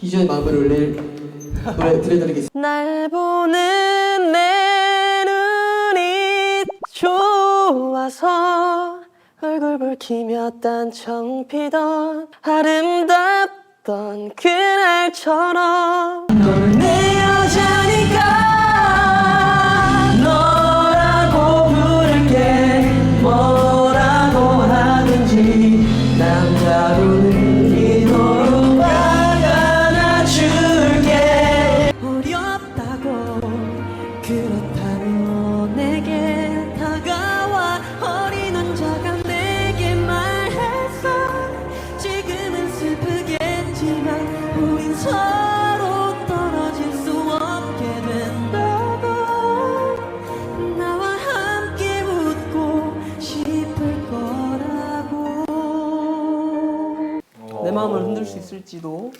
희주의 마음을 울릴 노래 들려드리겠습니다. 날 보는 내 눈이 좋아서 얼굴 붉히며 딴청 피던 아름답던 그날처럼 그렇다면 내게 다가와 어린 왕자가 내게 말했어 지금은 슬프겠지만 우린 서로 떨어질 수 없게 된다고 나와 함께 웃고 싶을 거라고. 내 마음을 흔들 수 있을지도